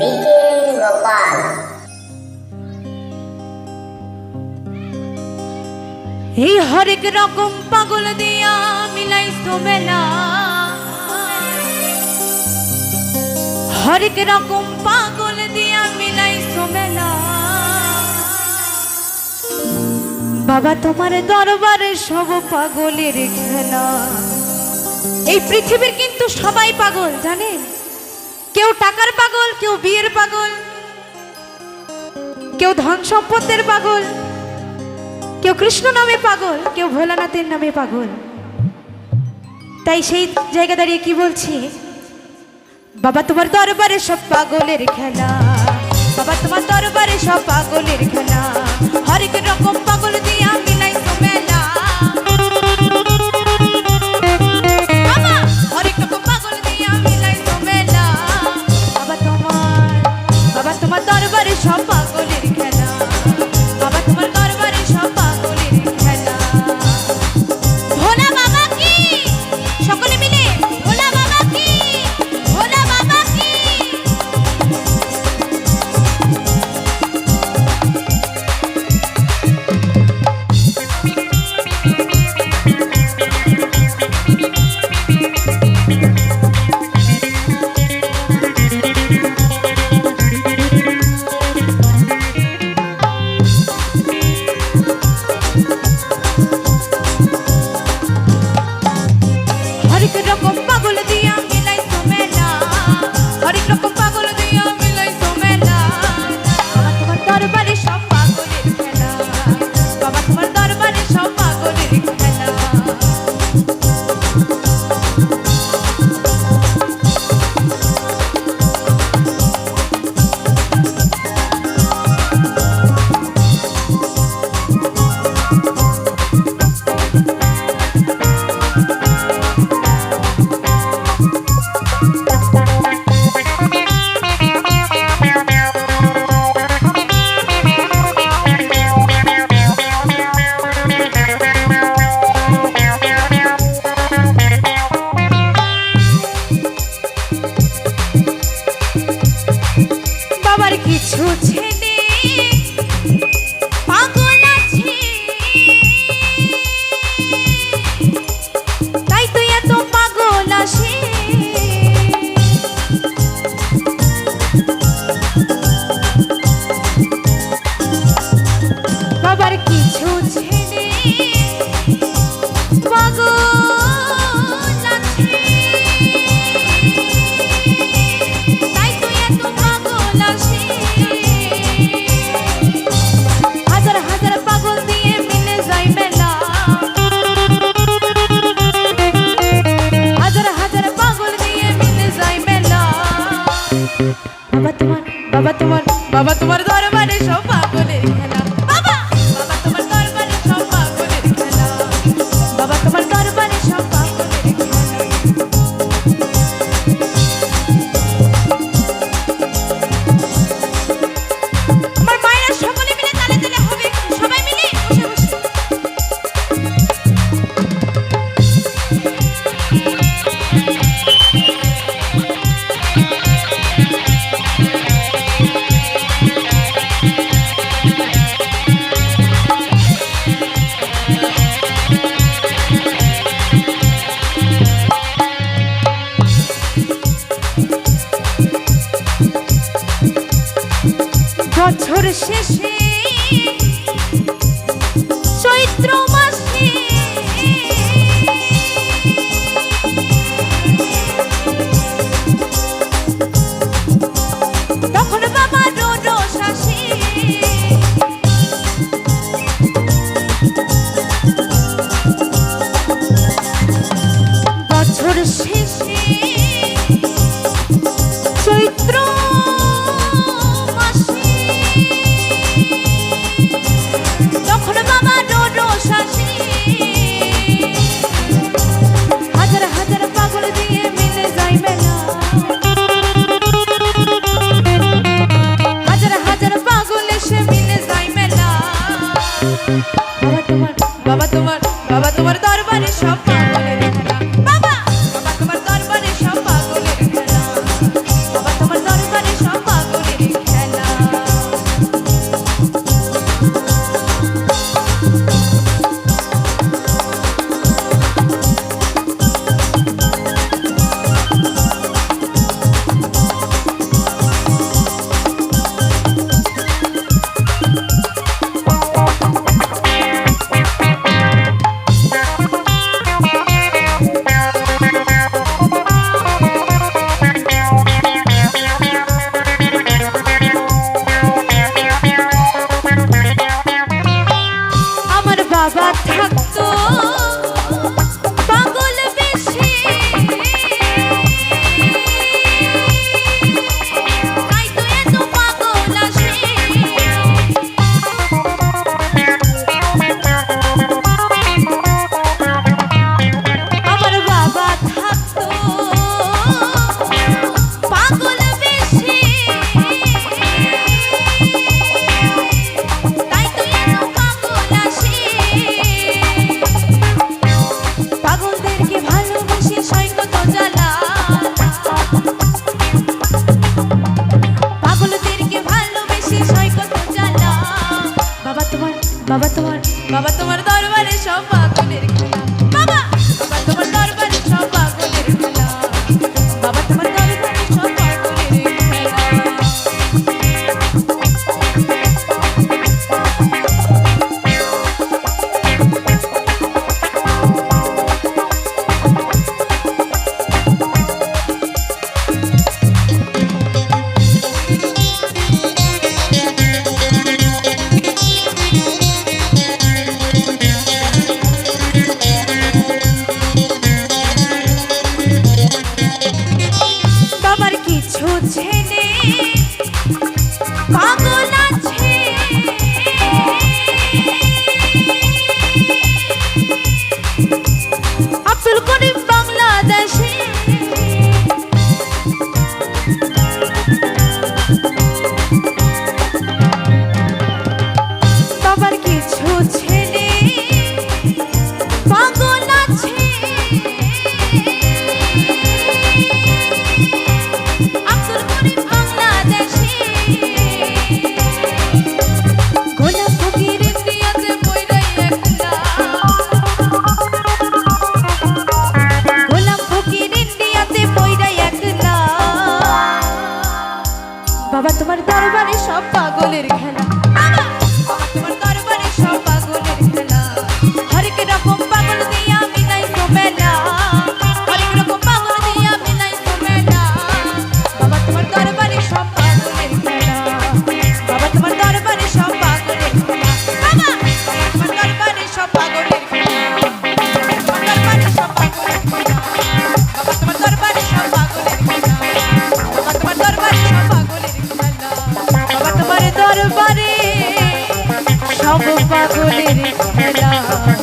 গোপাল এই হরেক রকম পাগল দিয়া মিলাইছো মেলা হরেক রকম পাগল দিয়া মিলাইছো মেলা বাবা, তোমার দরবারে সব পাগলের খেলা। এই পৃথিবীর কিন্তু সবাই পাগল, জানেন? কেউ টাকার পাগল কেউ বিয়ের পাগল, কেউ ধন সম্পদের পাগল, কেউ কৃষ্ণ নামে পাগল, কেউ ভোলানাথের নামে পাগল। তাই সেই জায়গা দাঁড়িয়ে কি বলছি? বাবা, তোমার দরবারে সব পাগলের খেলা। বাবা, তোমার দরবারে সব পাগলের খেলা। হরেক রকম পাগল দিয়া মিলাইছো সব বাবা তোমার বাবা তোমার বাবা তোমার দরবারে সব বছর শেষে বুঝে নে পাগলের খেলা পাগলের খেলা।